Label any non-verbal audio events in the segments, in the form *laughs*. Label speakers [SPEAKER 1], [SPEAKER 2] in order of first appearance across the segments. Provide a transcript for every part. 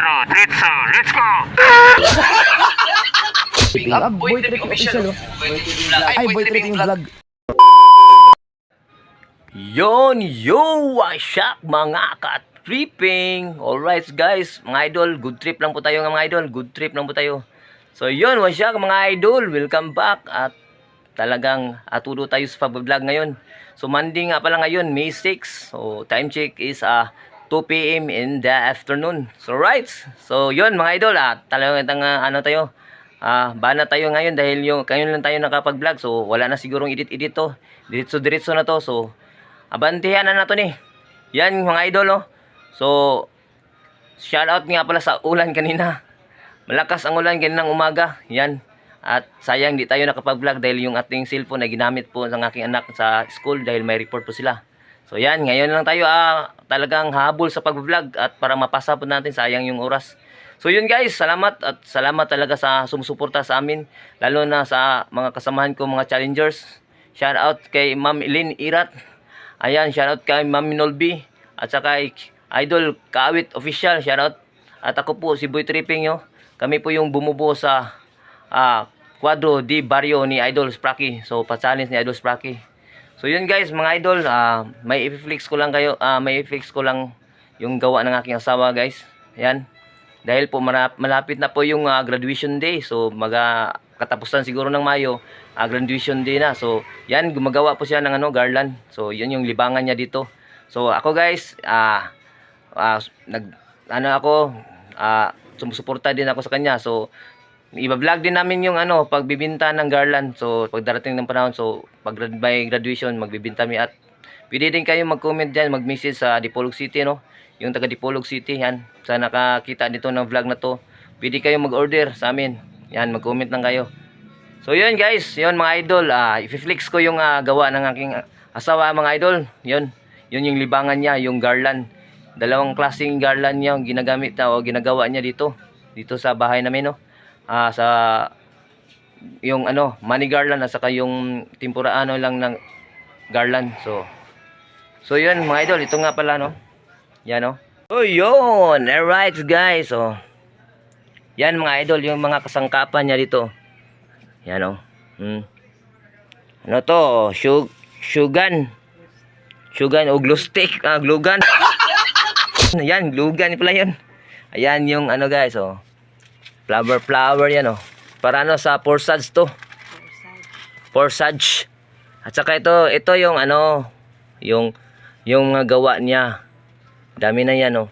[SPEAKER 1] 4, Tritsa, let's go!
[SPEAKER 2] Ah, Boy Tripping Official, oh. Ay, Boy Tripping Vlog.
[SPEAKER 3] Yon, yo, what's up mga ka-tripping? Alright guys, mga idol, good trip lang po tayo nga mga idol, good trip lang po tayo. So yun, what's up mga idol, welcome back at talagang atudo tayo sa pag-vlog ngayon. So Monday nga pala ngayon, May 6, so time check is ah 2 p.m. in the afternoon. So right, so yun mga idol, ah, talagang uh, ano tayo, Ah, bana tayo ngayon dahil yung ngayon lang tayo nakapag-vlog. So wala na sigurong edit-edit to. Diretso-diretso na to. So abantihan na nato ni. Yan mga idol oh. So shout out nga pala sa ulan kanina. Malakas ang ulan kaninang umaga. Yan. At sayang di tayo nakapag-vlog dahil yung ating cellphone na ginamit po ng aking anak sa school dahil may report po sila. So yan, ngayon lang tayo ah, talagang habol sa pag-vlog at para mapasa po natin sayang yung oras. So yun guys, salamat at salamat talaga sa sumusuporta sa amin lalo na sa mga kasamahan ko mga challengers. Shout out kay Ma'am Lynn Irat. Ayan, shout out kay Ma'am Minolby at saka kay Idol Kawit Official, shout out. At ako po si Boy Tripping yo. Kami po yung bumubuo sa ah Quadro di Barrio ni Idol Spracky. So pa-challenge ni Idol Spracky. So yun guys, mga idol, ah, may i-flex ko lang kayo, ah, may i-flex ko lang yung gawa ng aking asawa guys. Ayan. Dahil po malapit na po yung ah, graduation day. So maga katapusan siguro ng Mayo, ah, graduation day na. So yan gumagawa po siya ng ano garland. So yun yung libangan niya dito. So ako guys, ah ah, nag ano ako, ah sumusuporta din ako sa kanya. So iba-vlog din namin yung ano pagbibinta ng garland. So pag darating ng panahon, so pag by graduation magbibinta mi at pwede din kayo mag-comment diyan, mag-message sa Dipolog City no yung taga Dipolog City yan. Sa nakakita dito ng vlog na to pwede kayo mag-order sa amin. Yan mag-comment lang kayo. So yun guys. Yun mga idol. Ah i-flex ko yung ah, gawa ng aking asawa mga idol. Yun. Yun yung libangan niya yung garland. Dalawang klaseng garland niya ginagamit na o ginagawa niya dito. Dito sa bahay namin no ah sa yung ano money garland at saka yung tempura ano lang ng garland so so yun mga idol ito nga pala no yan oh. Oh, yun. Alright, guys. Oh. Yan mga idol, yung mga kasangkapan niya dito. Yan oh. Hmm. Ano to? Shug sugan. Sugan o glue stick. Ah, glugan. *laughs* yan, glugan pala yun. Ayan yung ano guys, oh. Flower, flower yan, oh. Para ano sa forsage to. Forsage. At saka ito, ito yung ano, yung yung mga gawa niya. Dami na yan, oh.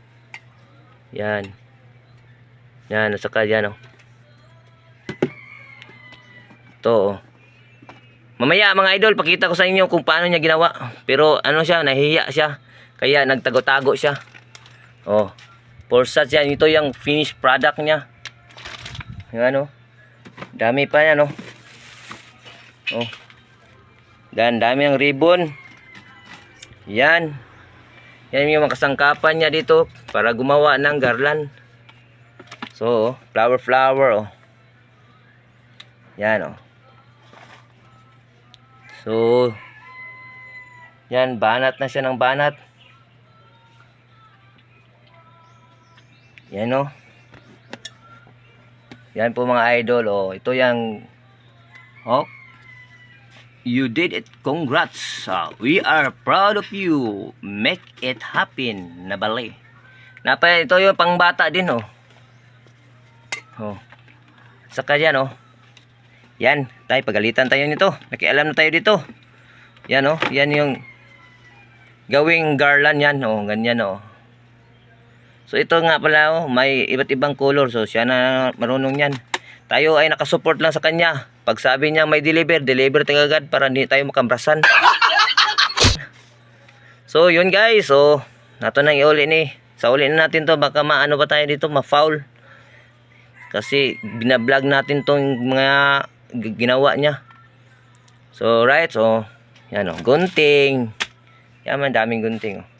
[SPEAKER 3] Yan. Yan, at saka yan, oh. Ito, oh. Mamaya, mga idol, pakita ko sa inyo kung paano niya ginawa. Pero, ano siya, nahihiya siya. Kaya, nagtago-tago siya. Oh. Forsage yan. Ito yung finished product niya. Yan, oh. Dami pa yan, oh. Oh. Dan, dami ang ribbon. Yan. Yan yung mga kasangkapan niya dito para gumawa ng garland. So, flower flower oh. Yan oh. So, yan banat na siya ng banat. Yan oh. Yan po mga idol oh. Ito yung oh. You did it. Congrats. Uh, we are proud of you. Make it happen. Nabali. Napa ito yung pangbata din oh. Oh. Saka yan oh. Yan, tayo pagalitan tayo nito. Nakialam na tayo dito. Yan oh, yan yung gawing garland yan oh, ganyan oh. So ito nga pala oh, may iba't ibang color. So siya na marunong yan. Tayo ay nakasupport lang sa kanya. Pag sabi niya may deliver, deliver tayo agad para hindi tayo makambrasan. so, yun guys. So, nato nang iuli ni. Sa uli na natin to, baka maano pa tayo dito, ma-foul. Kasi binablog natin tong mga ginawa niya. So, right. So, yan o. Gunting. Yan daming gunting. Oh.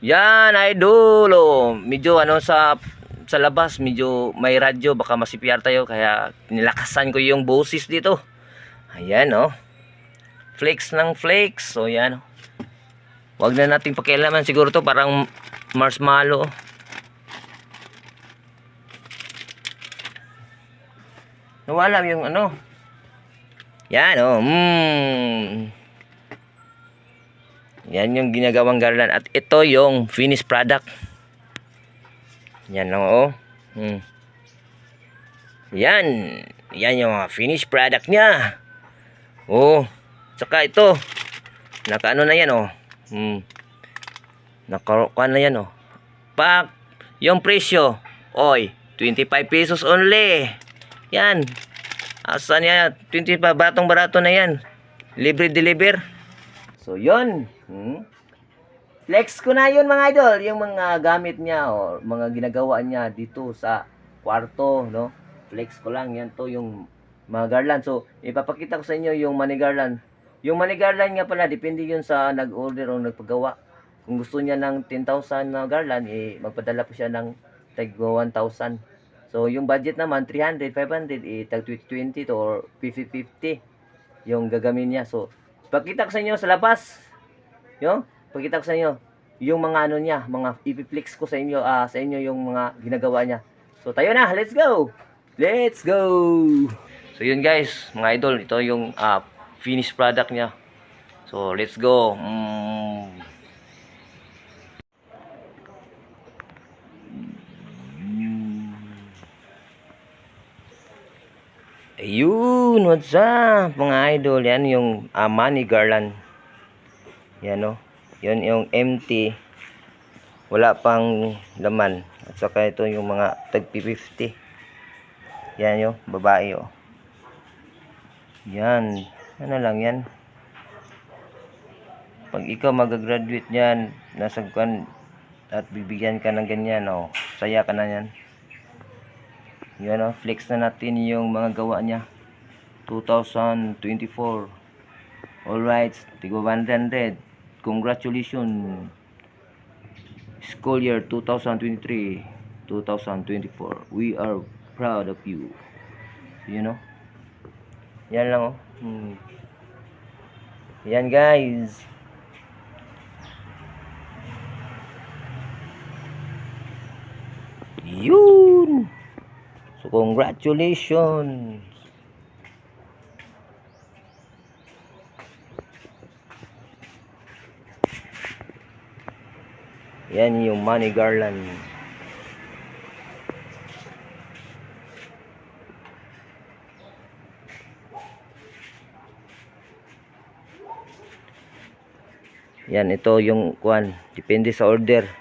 [SPEAKER 3] Yan, idol. Oh, medyo ano sa sa labas, medyo may radyo, baka masipiyar tayo kaya nilakasan ko yung boses dito. Ayan, oh. Flakes ng flakes. So, yan. Oh. Wag na nating pakialaman siguro to parang marshmallow. Nawala yung ano. Yan, oh. Mm. Yan yung ginagawang garland. At ito yung finished product. Yan lang, oh. Hmm. Yan. Yan yung finished product niya. Oh. Tsaka ito. Naka ano na yan, oh. Hmm. Nakarokan na yan, oh. Pak. Yung presyo. Oy. 25 pesos only. Yan. Asan yan? 25 batong barato na yan. Libre deliver. So, yun. Hmm? Flex ko na yun mga idol. Yung mga gamit niya o mga ginagawa niya dito sa kwarto. No? Flex ko lang. Yan to yung mga garland. So, ipapakita ko sa inyo yung money garland. Yung money garland nga pala, depende yun sa nag-order o nagpagawa. Kung gusto niya ng 10,000 na garland, eh, magpadala po siya ng tag 1,000. So, yung budget naman, 300, 500, eh, tag 20 to or 50-50 yung gagamin niya. So, pakita ko sa inyo sa labas. Yo, pakita ko sa inyo yung mga ano niya, mga ipiflex ko sa inyo, ah, sa inyo yung mga ginagawa niya. So, tayo na, let's go! Let's go! So, yun guys, mga idol, ito yung ah, finished product niya. So, let's go. Mm. Ayun, what's up mga idol? Yan yung uh, money garland. Yan no. Yan yung empty. Wala pang laman. At saka ito yung mga tag 50. Yan yung babae oh. Yan. Ano lang yan. Pag ikaw mag-graduate niyan, nasa at bibigyan ka ng ganyan oh. Saya ka na yan. Yan o, flex na natin yung mga gawa niya. 2024. Alright, tigo 100. Congratulations. School year 2023, 2024. We are proud of you. You know? Yan lang oh. Hmm. Yan guys. Yun. So, congratulations! Yan yung money garland. Yan, ito yung kwan. Depende sa order.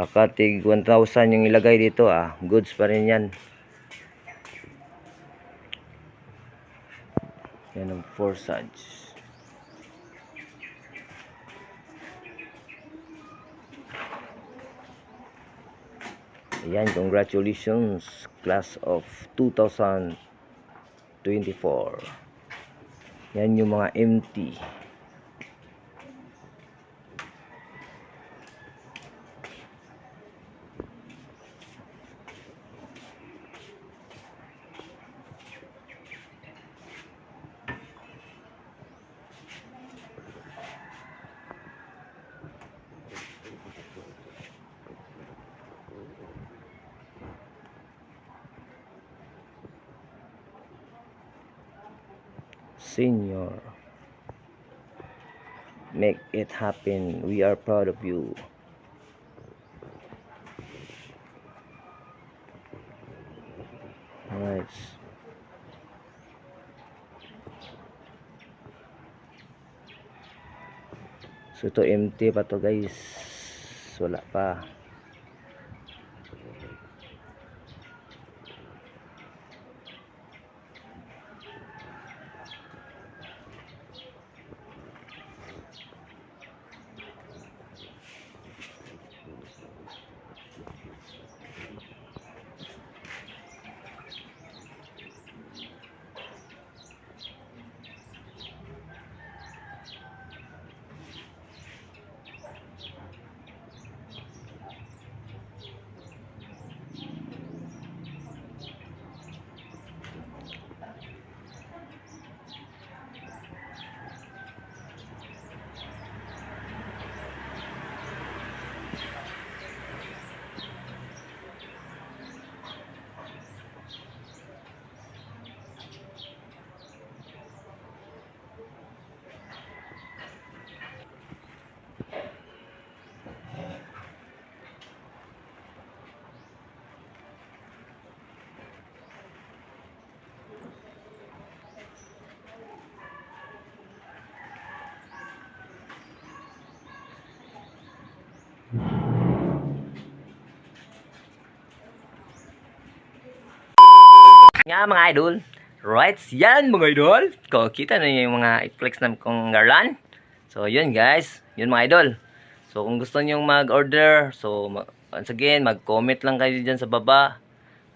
[SPEAKER 3] Baka tig 1,000 yung ilagay dito ah. Goods pa rin yan. Yan ang forsage. Ayan, congratulations class of 2024. Yan yung mga empty. Senior. Make it happen. We are proud of you. Alright. So ito empty pa to guys. Wala pa. Nga mga idol. Right, yan mga idol. Kung kita na yung mga i-flex na kong garland. So yun guys. Yun mga idol. So kung gusto niyo mag-order, so once again, mag-comment lang kayo dyan sa baba.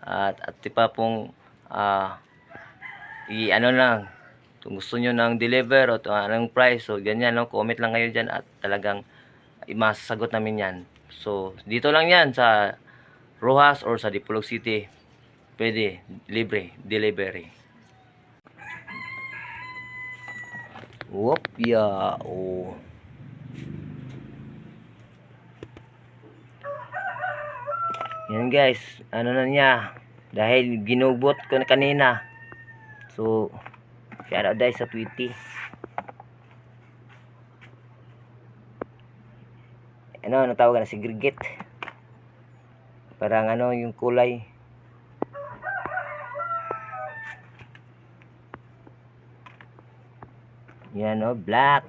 [SPEAKER 3] At at di pa pong ah i ano lang kung gusto niyo ng deliver o anong price so ganyan no comment lang kayo diyan at talagang masasagot namin yan so dito lang yan sa Rojas or sa Dipolog City pwede libre delivery Whoop, ya. Oh. Yan guys, ano na niya. Dahil ginugbot ko na kanina. So, shout out guys sa Tweety. Ano, ano tawag na? Segregate. Parang ano yung kulay. Yan oh, black,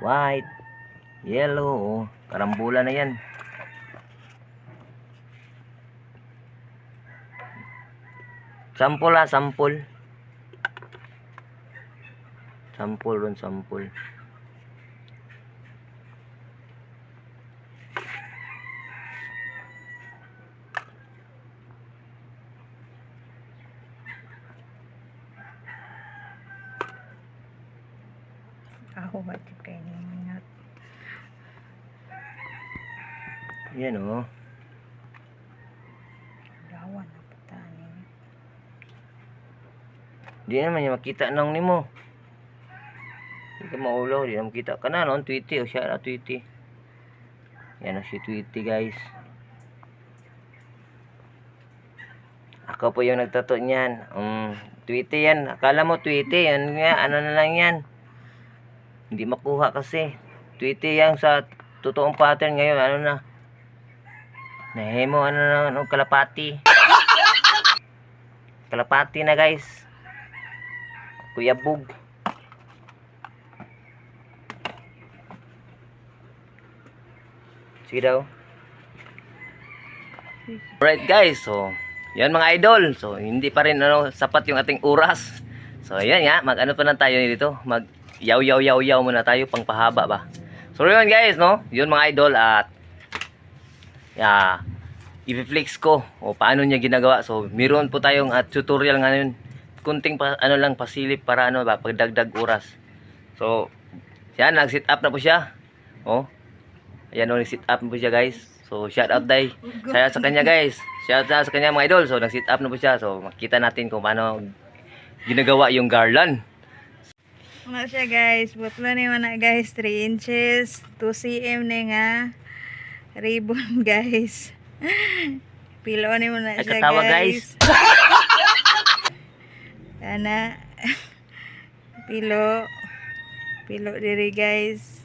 [SPEAKER 3] white, yellow, oh. Karambula na yan. Sampol ah, sampol. Sampol ron, sampol.
[SPEAKER 1] Ako wajib kayo ningat.
[SPEAKER 3] Yan oh.
[SPEAKER 1] Gawa na patani.
[SPEAKER 3] Di naman niya makita nang nimo. Di ka maulaw, di na makita. Kana noon, Tweety. O siya na Tweety. Yan na si Tweety guys. Ako po yung nagtato niyan. Um, Tweety yan. Akala mo Tweety. Yan nga, ano na lang yan. Hindi makuha kasi. Tweety yan sa totoong pattern ngayon. Ano na. Nahimo, ano na, ano, kalapati. Kalapati na guys. Kuya Bug. Sige daw. Alright guys, so yan mga idol. So hindi pa rin ano sapat yung ating oras. So yan nga, mag ano pa na tayo dito, mag yaw yaw yaw yaw muna tayo pang pahaba ba. So yun guys, no? Yun mga idol at yeah, i-flex ko o paano niya ginagawa. So meron po tayong at tutorial ngayon. Kunting pa, ano lang pasilip para ano ba pagdagdag oras. So yan, nag-sit up na po siya. Oh. Ayan o, nag-sit up na po siya guys. So, shout out day. Out sa kanya guys. Shout out sa kanya mga idol. So, nag-sit up na po siya. So, makita natin kung paano ginagawa yung garland.
[SPEAKER 1] Ano siya guys, butlo ni na guys, 3 inches, 2 cm na nga ribbon *laughs* guys. Pilo ni na siya
[SPEAKER 3] katawa,
[SPEAKER 1] guys. *laughs* Ana *laughs* pilo pilo diri guys.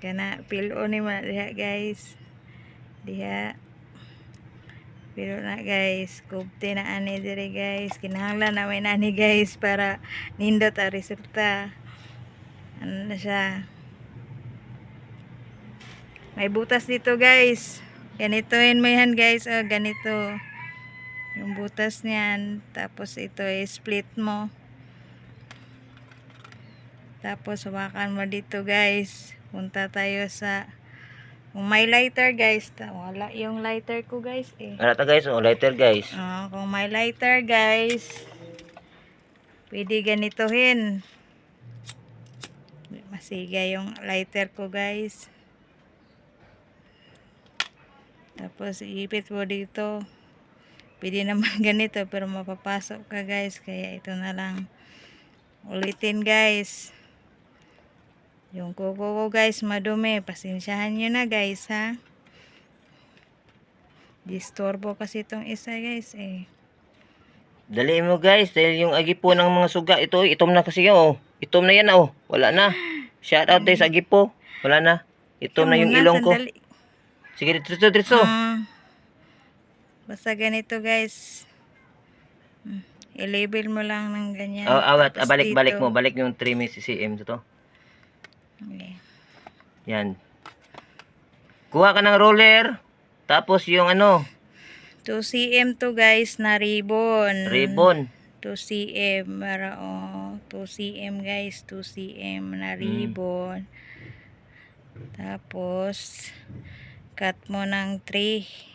[SPEAKER 1] Kana pilo ni mo na diha guys. Diha pero na guys, kubte na ani dire guys. Kinahanglan na may nani guys para nindot ang resulta. Ano na siya. May butas dito guys. Ganito yun mo yan guys. Oh, ganito. Yung butas niyan. Tapos ito i-split mo. Tapos hawakan mo dito guys. Punta tayo sa kung may lighter guys. ta- Wala yung lighter ko guys eh.
[SPEAKER 3] Ano to guys? O, lighter guys.
[SPEAKER 1] Ah, kung may lighter guys, pwede ganitohin. Masiga yung lighter ko guys. Tapos iipit mo dito. Pwede naman *laughs* ganito pero mapapasok ka guys. Kaya ito na lang. Ulitin guys. Yung kuko ko guys madumi. Pasensyahan nyo na guys ha. Disturbo kasi itong isa guys eh.
[SPEAKER 3] Dali mo guys. Dahil yung agipo ng mga suga. Ito, itom na kasi yan. Oh. Itom na yan. Oh. Wala na. Shout out tayo sa agipo. Wala na. Itom na yung ilong ko. Sige, dito, dito, dito.
[SPEAKER 1] Ah, basta ganito guys. Hmm, I-label mo lang ng ganyan.
[SPEAKER 3] Ah, awat,
[SPEAKER 1] Tapos
[SPEAKER 3] balik, balik
[SPEAKER 1] dito.
[SPEAKER 3] mo. Balik yung 3 cm to.
[SPEAKER 1] Okay.
[SPEAKER 3] Yan. Kuha ka ng roller. Tapos yung ano,
[SPEAKER 1] 2 cm to guys na ribbon.
[SPEAKER 3] Ribbon.
[SPEAKER 1] 2 cm. Para oh. 2 cm guys. 2 cm na ribbon. Tapos, cut mo ng 3.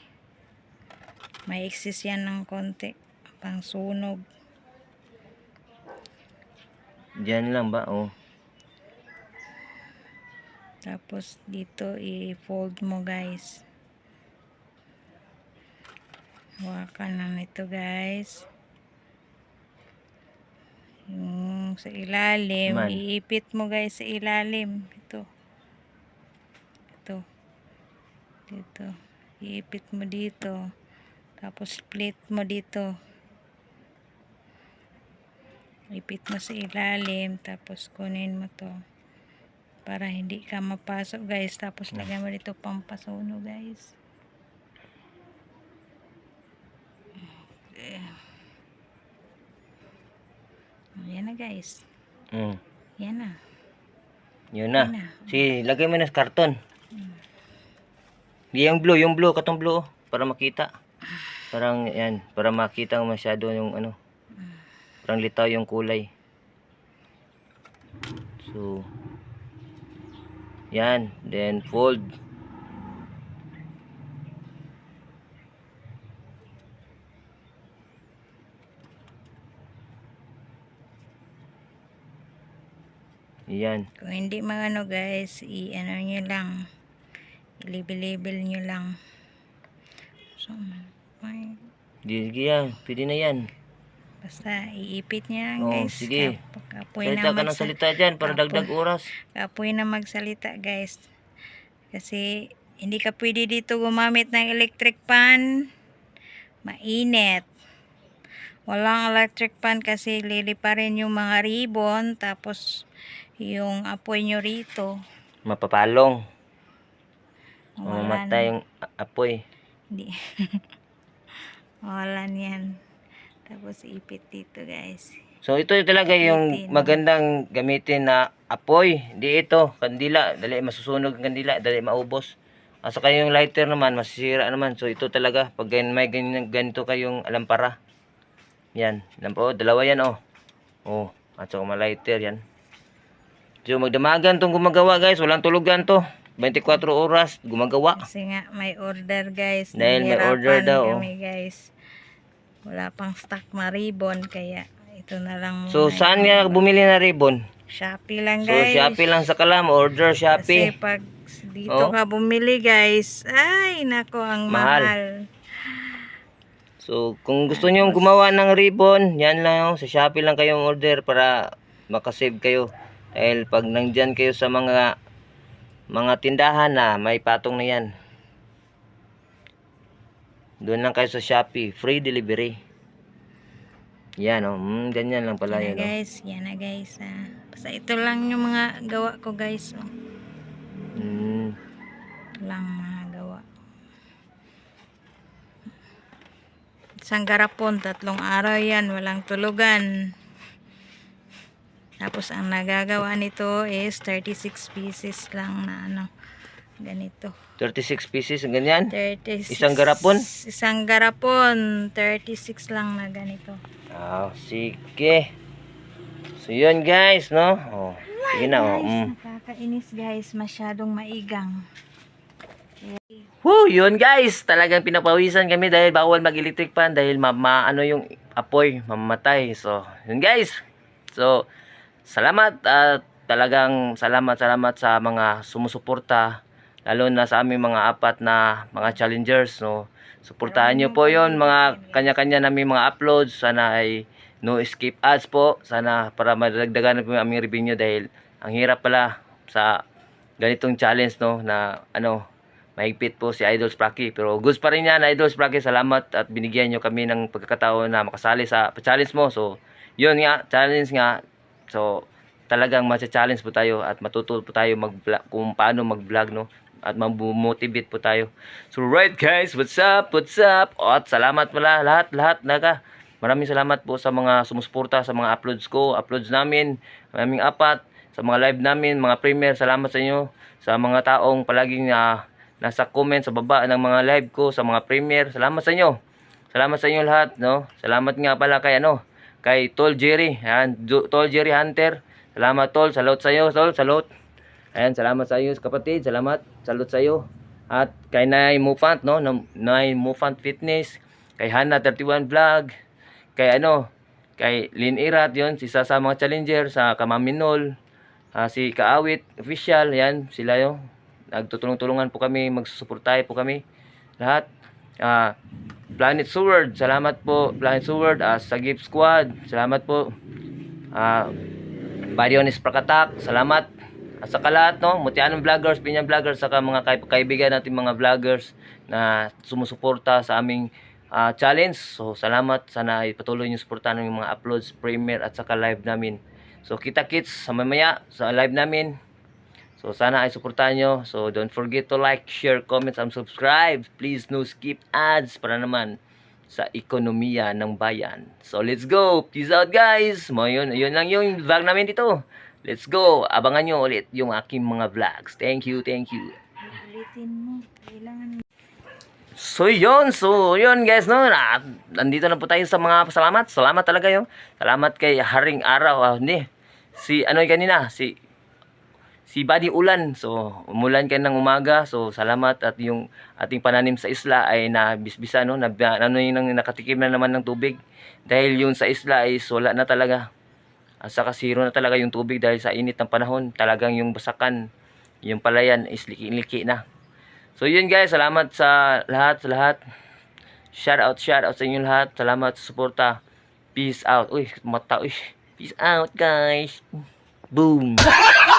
[SPEAKER 1] May excess yan ng konti. Pang sunog.
[SPEAKER 3] Diyan lang ba? Oh.
[SPEAKER 1] Tapos, dito i-fold mo guys. Hawakan na nito guys. Yung sa ilalim,
[SPEAKER 3] Man.
[SPEAKER 1] iipit mo guys sa ilalim. Ito. Ito. Dito. Iipit mo dito. Tapos split mo dito. Ipit mo sa ilalim. Tapos kunin mo to. Para hindi ka mapasok guys. Tapos lagyan mo dito pampasuno guys. Okay. Ayan na guys.
[SPEAKER 3] Mm.
[SPEAKER 1] Yan na.
[SPEAKER 3] Yun na.
[SPEAKER 1] Na.
[SPEAKER 3] Sige, lagay mo na sa karton. Di yung blue, yung blue, katong blue, oh, para makita. Parang, yan, para makita masyado yung ano. Parang litaw yung kulay. So, yan, then fold. Yan.
[SPEAKER 1] Kung hindi magano guys, i-ano nyo lang. I-label-label nyo lang. So, may,
[SPEAKER 3] Di, sige yan, pwede na yan.
[SPEAKER 1] basta iipit lang
[SPEAKER 3] Oo,
[SPEAKER 1] guys.
[SPEAKER 3] sige.
[SPEAKER 1] Kap- Kapoy
[SPEAKER 3] Salita
[SPEAKER 1] na,
[SPEAKER 3] ka ng salita dyan para
[SPEAKER 1] Kapoy.
[SPEAKER 3] dagdag oras.
[SPEAKER 1] kapoy na magsalita guys. Kasi hindi ka pwede dito gumamit ng electric pan. Mainit. Walang electric pan kasi liliparin yung mga ribbon. Tapos yung apoy nyo rito.
[SPEAKER 3] Mapapalong.
[SPEAKER 1] Wala
[SPEAKER 3] Mamamatay yung apoy.
[SPEAKER 1] Hindi. *laughs* Wala yan. Tapos ipit dito guys.
[SPEAKER 3] So ito talaga yung magandang gamitin na apoy. Hindi ito, kandila. Dali masusunog ang kandila, dali maubos. At saka yung lighter naman, masisira naman. So ito talaga, pag may ganito kayong alampara. Yan, lampa, oh, dalawa yan oh. Oh, at saka lighter yan. So magdamagan tong gumagawa guys, walang tulugan to. 24 oras gumagawa.
[SPEAKER 1] Kasi nga may order guys.
[SPEAKER 3] Dahil may order daw, oh.
[SPEAKER 1] Kami guys. Wala pang stock na ribbon. Kaya ito na lang.
[SPEAKER 3] So saan nga bumili na ribbon?
[SPEAKER 1] Shopee lang
[SPEAKER 3] So
[SPEAKER 1] guys.
[SPEAKER 3] Shopee lang sa kalam, order
[SPEAKER 1] Kasi
[SPEAKER 3] Shopee.
[SPEAKER 1] pag dito
[SPEAKER 3] Oh.
[SPEAKER 1] ka bumili guys. Ay nako ang
[SPEAKER 3] Mahal.
[SPEAKER 1] mahal.
[SPEAKER 3] So, kung gusto niyo gumawa ng ribbon, yan lang sa Shopee lang kayong order para makasave kayo. Dahil pag nandyan kayo sa mga mga tindahan na may patong na yan. Doon lang kayo sa Shopee, free delivery. Yan oh, mm, ganyan lang pala
[SPEAKER 1] Yan
[SPEAKER 3] yan oh.
[SPEAKER 1] guys. Yan na guys. Ah. Basta ito lang yung mga gawa ko guys. Oh.
[SPEAKER 3] Mm,
[SPEAKER 1] Ito lang mga gawa. Isang garapon, tatlong araw yan, walang tulugan. Tapos ang nagagawa nito is 36 pieces lang na ano, ganito.
[SPEAKER 3] 36 pieces, ganyan.
[SPEAKER 1] 36,
[SPEAKER 3] Isang garapon?
[SPEAKER 1] Isang garapon, 36 lang na ganito.
[SPEAKER 3] Ah, sige. So, yun guys, no? Oh, sige na, oh. Mm.
[SPEAKER 1] nakakainis guys, masyadong maigang.
[SPEAKER 3] Woo, yun guys, talagang pinapawisan kami dahil bawal mag-electric fan dahil ma, ma- ano yung apoy, mamamatay. So, yun guys. So, salamat at talagang salamat salamat sa mga sumusuporta lalo na sa aming mga apat na mga challengers no. Suportahan niyo po 'yon mga kanya-kanya namin mga uploads. Sana ay no skip ads po. Sana para madagdagan po aming revenue dahil ang hirap pala sa ganitong challenge no na ano mahigpit po si Idol Spracky. Pero goods pa rin yan, Idol Spracky. Salamat at binigyan nyo kami ng pagkakataon na makasali sa challenge mo. So, yun nga, challenge nga. So, talagang matcha-challenge po tayo at matuto po tayo mag kung paano mag-vlog, no? At mamotivate po tayo. So, right guys, what's up? What's up? At salamat pala lahat, lahat, naga. Maraming salamat po sa mga sumusuporta sa mga uploads ko, uploads namin, maraming apat, sa mga live namin, mga premiere, salamat sa inyo. Sa mga taong palaging ah, nasa comment sa baba ng mga live ko, sa mga premiere, salamat sa inyo. Salamat sa inyo lahat, no? Salamat nga pala kay ano, kay Tol Jerry, ayan, Tol Jerry Hunter. Salamat Tol, salute sa iyo, Tol, salute. Ayan, salamat sa iyo kapatid, salamat, salute sa iyo. At kay Nay Mufant, no? Nay Mufant Fitness, kay Hana 31 Vlog, kay ano, kay Lin Irat, yon si sa mga challenger. Sa Kamaminol, ah, si Kaawit official, yan sila yo. Nagtutulong-tulungan po kami, magsusuportahe po kami. Lahat. Ah, Planet Sword, salamat po Planet Sword, ah, Sagip Squad, salamat po. Ah, Barionis Prakatak, salamat. At saka lahat, no, Mutianong Vloggers, Pinyang Vloggers, saka mga kaibigan natin mga vloggers na sumusuporta sa aming ah, challenge. So, salamat. Sana ipatuloy niyo suportahan yung mga uploads, premiere, at saka live namin. So, kita-kits sa mamaya sa live namin. So, sana ay suportahan nyo. So, don't forget to like, share, comment, and subscribe. Please no skip ads para naman sa ekonomiya ng bayan. So, let's go. Peace out, guys. Mo yun, yun lang yung vlog namin dito. Let's go. Abangan nyo ulit yung aking mga vlogs. Thank you, thank you.
[SPEAKER 1] Ulitin mo. Kailangan
[SPEAKER 3] So yun, so yun guys no, na, nandito na po tayo sa mga pasalamat. Salamat talaga yung. Salamat kay Haring Araw. Ah, hindi. Si ano yung kanina, si si Buddy Ulan. So umulan kayo ng umaga. So salamat at yung ating pananim sa isla ay nabisbisa no, na, ano yung nakatikim na naman ng tubig. Dahil yung sa isla ay wala na talaga. At saka zero na talaga yung tubig dahil sa init ng panahon. Talagang yung basakan, yung palayan is liki-liki na. So yun guys, salamat sa lahat, sa lahat. Shout out, shout out sa inyo lahat. Salamat sa suporta. Peace out. Uy, mata, uy. Peace out guys. Boom. *laughs*